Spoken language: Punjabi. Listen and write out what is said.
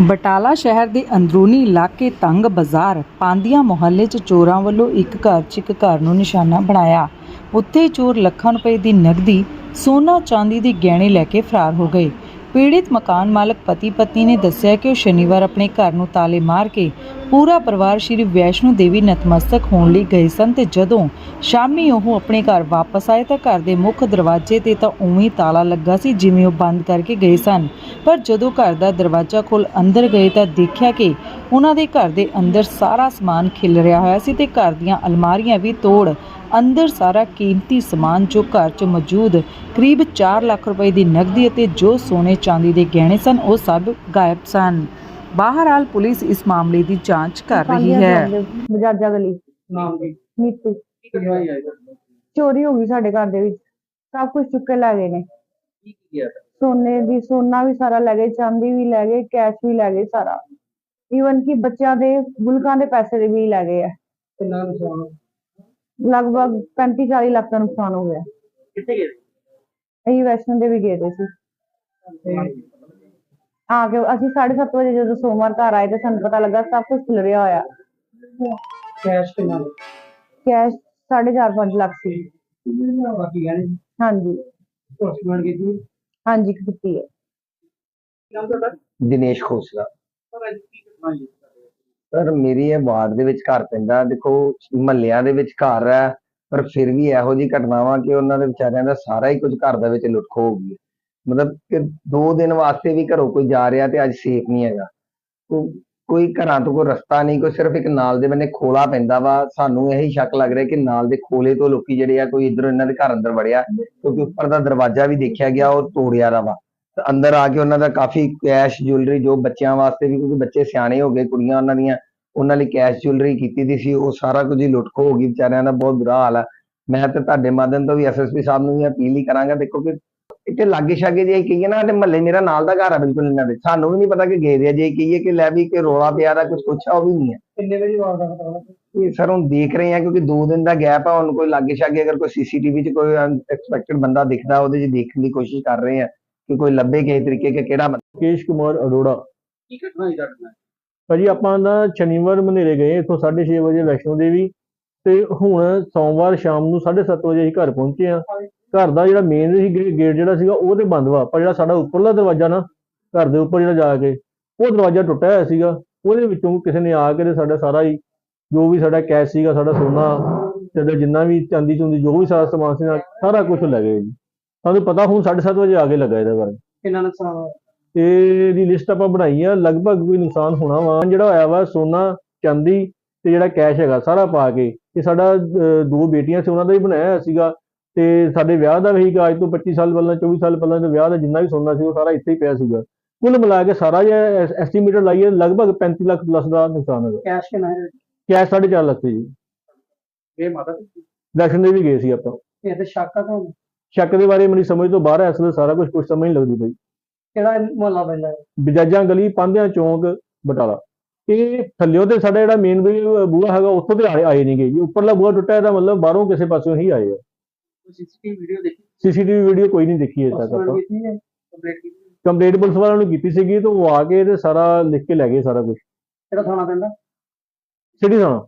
ਬਟਾਲਾ ਸ਼ਹਿਰ ਦੇ ਅੰਦਰੂਨੀ ਇਲਾਕੇ ਤੰਗ ਬਾਜ਼ਾਰ ਪਾਂਦੀਆਂ ਮੁਹੱਲੇ 'ਚ ਚੋਰਾਂ ਵੱਲੋਂ ਇੱਕ ਘਰ 'ਚ ਇੱਕ ਘਰ ਨੂੰ ਨਿਸ਼ਾਨਾ ਬਣਾਇਆ। ਉੱਥੇ ਚੋਰ ਲੱਖਾਂ ਰੁਪਏ ਦੀ ਨਕਦੀ, ਸੋਨਾ ਚਾਂਦੀ ਦੇ ਗਹਿਣੇ ਲੈ ਕੇ ਫਰਾਰ ਹੋ ਗਏ। ਪੀੜਿਤ ਮਕਾਨ ਮਾਲਕ ਪਤੀ ਪਤਨੀ ਨੇ ਦੱਸਿਆ ਕਿ ਉਹ ਸ਼ਨੀਵਾਰ ਆਪਣੇ ਘਰ ਨੂੰ ਤਾਲੇ ਮਾਰ ਕੇ ਪੂਰਾ ਪਰਿਵਾਰ ਸ਼੍ਰੀ ਵੈਸ਼ਨੋ ਦੇਵੀ ਨਤਮਸਤਕ ਹੋਣ ਲਈ ਗਏ ਸਨ ਤੇ ਜਦੋਂ ਸ਼ਾਮੀ ਉਹ ਆਪਣੇ ਘਰ ਵਾਪਸ ਆਏ ਤਾਂ ਘਰ ਦੇ ਮੁੱਖ ਦਰਵਾਜ਼ੇ ਤੇ ਤਾਂ ਉਵੇਂ ਤਾਲਾ ਲੱਗਾ ਸੀ ਜਿਵੇਂ ਉਹ ਬੰਦ ਕਰਕੇ ਗਏ ਸਨ। ਪਰ ਜਦੋਂ ਘਰ ਦਾ ਦਰਵਾਜ਼ਾ ਖੋਲ ਅੰਦਰ ਗਏ ਤਾਂ ਦੇਖਿਆ ਕਿ ਉਹਨਾਂ ਦੇ ਘਰ ਦੇ ਅੰਦਰ ਸਾਰਾ ਸਮਾਨ ਖਿਲ ਰਿਹਾ ਹੋਇਆ ਸੀ ਤੇ ਘਰ ਦੀਆਂ ਅਲਮਾਰੀਆਂ ਵੀ ਤੋੜ, ਅੰਦਰ ਸਾਰਾ ਕੀਮਤੀ ਸਮਾਨ ਜੋ ਘਰ 'ਚ ਮੌਜੂਦ ਕਰੀਬ 4 ਲੱਖ ਰੁਪਏ ਦੀ ਨਕਦੀ ਅਤੇ ਜੋ ਸੋਨੇ ਚਾਂਦੀ ਦੇ ਗਹਿਣੇ ਸਨ, ਉਹ ਸਭ ਗਾਇਬ ਸਨ। ਬਾਹਰਹਾਲ ਪੁਲਿਸ ਇਸ ਮਾਮਲੇ ਦੀ ਜਾਂਚ ਕਰ ਰਹੀ ਹੈ। ਬਜਾਜਾ ਗਲੀ। ਨਾਮ ਦੀ ਨੀਤੂ ਚੋਰੀ ਹੋ ਗਈ ਸਾਡੇ ਘਰ ਦੇ ਵਿੱਚ। ਸਭ ਕੁਝ ਚੁੱਕ ਕੇ ਲੈ ਗਏ ਨੇ। ਕੀ ਗਿਆ? ਸੋਨੇ ਦੀ ਸੋਨਾ ਵੀ ਸਾਰਾ ਲੈ ਗਏ ਚਾਂਦੀ ਵੀ ਲੈ ਗਏ ਕੈਸ਼ ਵੀ ਲੈ ਗਏ ਸਾਰਾ। ਈਵਨ ਕਿ ਬੱਚਿਆਂ ਦੇ ਗੁਲਕਾਂ ਦੇ ਪੈਸੇ ਦੇ ਵੀ ਲੈ ਗਏ ਆ। ਕਿੰਨਾ ਨੁਕਸਾਨ ਲਗਭਗ 35 40 ਲੱਖ ਦਾ ਨੁਕਸਾਨ ਹੋ ਗਿਆ। ਕਿੱਥੇ ਗਏ? ਅਸੀਂ ਵੈਸ਼ਨੋ ਦੇਵੀ ਗਏ ਦੇ ਸੀ। ਆ ਕੇ ਅਸੀਂ 7:30 ਵਜੇ ਜਦੋਂ ਸੋਮਵਾਰ ਘਰ ਆਏ ਤੇ ਸਾਨੂੰ ਪਤਾ ਲੱਗਾ ਸਭ ਕੁਝ ਖਿਲ ਰਿਹਾ ਹੋਇਆ। ਕੈਸ਼ ਕਿੰਨਾ ਕੈਸ਼ 4.5 5 ਲੱਖ ਸੀ। ਬਾਕੀ ਗਹਿਣੇ ਹਾਂਜੀ। ਹਸਬੰਡ ਕੀਤੀ ਹਾਂਜੀ ਕੀਤੀ ਹੈ। ਨਾਮ ਤੁਹਾਡਾ? ਦਿਨੇਸ਼ ਖੋਸਲਾ। ਸਰ ਅੱਜ ਕੀ ਕਰਵਾਈ ਹੈ? ਸਰ ਮੇਰੀ ਇਹ ਵਾਰਡ ਦੇ ਵਿੱਚ ਘਰ ਪੈਂਦਾ। ਦੇਖੋ ਮਹੱਲਿਆਂ ਦੇ ਵਿੱਚ ਘਰ ਹੈ ਪਰ ਫਿਰ ਵੀ ਇਹੋ ਜਿਹੀ ਘਟਨਾਵਾਂ ਕਿ ਉਹਨਾਂ ਦੇ ਵਿਚਾਰਿਆਂ ਦਾ ਸਾਰਾ ਹੀ ਕੁਝ ਘਰ ਦੇ ਵਿੱਚ ਲੁੱਟ ਖੋਹ ਹੋ ਗਈ। ਮਤਲਬ ਕਿ ਦੋ ਦਿਨ ਵਾਸਤੇ ਵੀ ਘਰੋਂ ਕੋਈ ਜਾ ਰਿਹਾ ਤੇ ਅੱਜ ਸੇਫ ਨਹੀਂ ਹੈਗਾ। ਕੋਈ ਘਰਾਂ ਤੋਂ ਕੋਈ ਰਸਤਾ ਨਹੀਂ, ਕੋਈ ਸਿਰਫ ਇੱਕ ਨਾਲ ਦੇ ਬੰਨੇ ਖੋਲਾ ਪੈਂਦਾ ਵਾ। ਸਾਨੂੰ ਇਹੀ ਸ਼ੱਕ ਲੱਗ ਰਿਹਾ ਕਿ ਨਾਲ ਦੇ ਖੋਲੇ ਤੋਂ ਲੋਕੀ ਜਿਹੜੇ ਆ, ਕੋਈ ਇਧਰ ਇਹਨਾਂ ਦੇ ਘਰ ਅੰਦਰ ਵੜਿਆ, ਕਿਉਂਕਿ ਉੱਪਰ ਦਾ ਦਰਵਾਜ਼ਾ ਵੀ ਦੇਖਿਆ ਗਿਆ, ਉਹ ਤੋੜਿਆ ਦਾ ਵਾ। ਅੰਦਰ ਆ ਕੇ ਉਹਨਾਂ ਦਾ ਕਾਫੀ ਕੈਸ਼ ਜੁਐਲਰੀ, ਜੋ ਬੱਚਿਆਂ ਵਾਸਤੇ ਵੀ, ਕਿਉਂਕਿ ਬੱਚੇ ਸਿਆਣੇ ਹੋ ਗਏ, ਕੁੜੀਆਂ ਉਹਨਾਂ ਦੀਆਂ, ਉਹਨਾਂ ਲਈ ਕੈਸ਼ ਜੁਐਲਰੀ ਕੀਤੀ ਦੀ ਸੀ। ਉਹ ਸਾਰਾ ਕੁਝ ਹੀ ਲੁੱਟ ਖੋ ਹੋ ਗਈ, ਵਿਚਾਰਿਆਂ ਦਾ ਬਹੁਤ ਬੁਰਾ ਹਾਲ ਆ। ਮੈਂ ਤੇ ਤੁਹਾਡੇ ਮਾਧਿਅਮ ਤੋਂ ਵੀ ਐਸਐਸਪੀ ਸਾਹਿਬ ਨੂੰ ਵੀ ਅਪੀਲ ਹੀ ਕਰਾਂਗਾ, ਦੇਖੋ ਕਿ ਇੱਥੇ ਲਾਗੇ ਛਾਗੇ ਜੇ ਕਹੀਏ ਨਾ ਤੇ ਮਹੱਲੇ ਮੇਰਾ ਨਾਲ ਦਾ ਘਰ ਆ ਬਿਲਕੁਲ ਇਹਨਾਂ ਦੇ। ਸਾਨੂੰ ਵੀ ਨਹੀਂ ਪਤਾ ਕਿ ਗਏ ਦੇ ਆ ਜੇ ਕਹੀਏ ਕਿ ਲੈ ਵੀ ਕਿ ਰੋਲਾ ਪਿਆ ਦਾ ਕੁਝ ਪੁੱਛਾ ਉਹ ਵੀ ਨਹੀਂ ਹੈ। ਕਿੰਨੇ ਵਜੇ ਵਾਰਦਾ ਕਰਵਾਉਣਾ ਇਹ ਸਰ ਹੁਣ ਦੇਖ ਰਹੇ ਆ ਕਿਉਂਕਿ 2 ਦਿਨ ਦਾ ਗੈਪ ਆ ਹੁਣ ਕੋਈ ਲਾਗੇ ਛਾਗੇ ਅਗਰ ਕੋਈ ਸੀਸੀਟੀਵੀ 'ਚ ਕੋਈ ਅਨਐਕਸਪੈਕਟਡ ਬੰਦਾ ਦਿਖਦਾ ਉਹਦੇ 'ਚ ਦੇਖਣ ਦੀ ਕੋਸ਼ਿਸ਼ ਕਰ ਰਹੇ ਆ ਕਿ ਕੋਈ ਲੱਭੇ ਕਿਸੇ ਤਰੀਕੇ ਕਿ ਕਿਹੜਾ ਬੰਦਾ। ਕੇਸ਼ ਕੁਮਾਰ ਅਰੋੜਾ। ਕੀ ਘਟਨਾ ਹੀ ਘਟਨਾ ਭਾਜੀ ਆਪਾਂ ਨਾ ਸ਼ਨੀਵਾਰ ਮਨੇਰੇ ਗਏ ਇੱਥੋਂ 6:30 ਵਜੇ ਵੈਸ਼ਨੋ ਦੇਵੀ ਤੇ ਹੁਣ ਸੋਮਵਾਰ ਸ਼ਾਮ ਨੂੰ 7:30 ਵਜੇ ਅਸੀਂ ਘਰ ਪਹੁੰਚੇ ਆ ਘਰ ਦਾ ਜਿਹੜਾ ਮੇਨ ਸੀ ਗੇਟ ਜਿਹੜਾ ਸੀਗਾ ਉਹ ਤੇ ਬੰਦ ਵਾ ਪਰ ਜਿਹੜਾ ਸਾਡਾ ਉੱਪਰਲਾ ਦਰਵਾਜ਼ਾ ਨਾ ਘਰ ਦੇ ਉੱਪਰ ਜਿਹੜਾ ਜਾ ਕੇ ਉਹ ਦਰਵਾਜ਼ਾ ਟੁੱਟਿਆ ਹੋਇਆ ਸੀਗਾ ਉਹਦੇ ਵਿੱਚੋਂ ਕਿਸੇ ਨੇ ਆ ਕੇ ਤੇ ਸਾਡਾ ਸਾਰਾ ਹੀ ਜੋ ਵੀ ਸਾਡਾ ਕੈਸ਼ ਸੀਗਾ ਸਾਡਾ ਸੋਨਾ ਸਾਡਾ ਜਿੰਨਾ ਵੀ ਚਾਂਦੀ ਚੁੰਦੀ ਜੋ ਵੀ ਸਾਰਾ ਸਮਾਨ ਸੀ ਸਾਰਾ ਕੁਝ ਲੈ ਗਏ ਜੀ। ਸਾਨੂੰ ਪਤਾ ਹੁਣ 7:30 ਵਜੇ ਆ ਕੇ ਲੱਗਾ ਇਹਦੇ ਬਾਰੇ। ਕਿੰਨਾ ਨੁਕਸਾਨ ਹੋਇਆ? ਤੇ ਦੀ ਲਿਸਟ ਆਪਾਂ ਬਣਾਈ ਆ ਲਗਭਗ ਕੋਈ ਨੁਕਸਾਨ ਹੋਣਾ ਵਾ। ਜਿਹੜਾ ਹੋਇਆ ਵਾ ਸੋਨਾ ਚਾਂਦੀ ਤੇ ਜਿਹੜਾ ਕੈਸ਼ ਹੈਗਾ ਸਾਰਾ ਪਾ ਕੇ ਤੇ ਸਾਡਾ ਦੋ ਬੇਟੀਆਂ ਸੀ ਉਹਨਾਂ ਦਾ ਹੀ ਬਣਾਇਆ ਸੀਗਾ। ਤੇ ਸਾਡੇ ਵਿਆਹ ਦਾ ਵੀ ਸੀਗਾ ਅੱਜ ਤੋਂ 25 ਸਾਲ ਪਹਿਲਾਂ 24 ਸਾਲ ਪਹਿਲਾਂ ਦੇ ਵਿਆਹ ਦਾ ਜਿੰਨਾ ਵੀ ਸੋਨਾ ਸੀ ਉਹ ਸਾਰਾ ਇੱਥੇ ਹੀ ਪਿਆ ਸੀਗਾ। ਕੁੱਲ ਮਿਲਾ ਕੇ ਸਾਰਾ ਜੇ ਐਸਟੀਮੇਟਡ ਲਾਈਏ ਲਗਭਗ 35 ਲੱਖ ਪਲੱਸ ਦਾ ਨੁਕਸਾਨ ਹੈਗਾ ਕੈਸ਼ ਕਿੰਨਾ ਹੈ। ਕੈਸ਼ 4.5 ਲੱਖ ਸੀ ਜੀ। ਇਹ ਮਾਤਾ ਜੀ। ਦਰਸ਼ਨ ਦੇ ਵੀ ਗਏ ਸੀ ਆਪਾਂ। ਇਹ ਤੇ ਸ਼ੱਕ ਆ ਤੁਹਾਨੂੰ ਸ਼ੱਕ ਦੇ ਬਾਰੇ ਮੇਰੀ ਸਮਝ ਤੋਂ ਬਾਹਰ ਹੈ ਅਸਲ ਸਾਰਾ ਕੁਝ ਕੁਝ ਸਮਝ ਨਹੀਂ ਲੱਗਦੀ ਪਈ। ਕਿਹੜਾ ਮੁਹੱਲਾ ਪੈਂਦਾ ਹੈ? ਬਜਾਜਾਂ ਗਲੀ ਪਾਂਧਿਆਂ ਚੌਂਕ ਬਟਾਲਾ। ਇਹ ਥੱਲਿਓ ਤੇ ਸਾਡਾ ਜਿਹੜਾ ਮੇਨ ਬੂਹਾ ਹੈਗਾ ਉੱਥੋਂ ਤੇ ਆਏ ਆਏ ਨਹੀਂ ਗਏ ਜੀ। ਉੱਪਰਲਾ ਬੂਹਾ ਟੁੱਟਾ ਇਹਦਾ ਮਤਲਬ ਬਾਹਰੋਂ ਕਿਸੇ ਪਾਸਿਓਂ ਹੀ ਆਏ ਆ। ਸੀਸੀਟੀਵੀ ਵੀਡੀਓ ਦੇਖੀ? ਸੀਸੀਟੀਵੀ ਵੀਡੀਓ ਕੋਈ ਨਹੀਂ ਦੇਖੀ ਅਜੇ ਤੱਕ ਆਪਾਂ। ਕੀਤੀ ਹੈ? ਕੰਪਲੀਟ ਕੀਤੀ ਹੈ। ਕੰਪਲੇਂਟ ਪੁਲਿਸ ਵਾਲਿਆਂ ਨੂੰ ਕੀਤੀ ਸੀਗੀ ਤੇ ਉਹ ਆ ਕੇ ਤੇ ਸਾਰਾ ਲਿਖ ਕੇ ਲੈ ਗਏ ਸਾਰਾ ਕੁਝ ਕਿਹੜਾ ਥਾਣਾ ਪੈਂਦਾ? ਸਿਟੀ ਥਾਣਾ।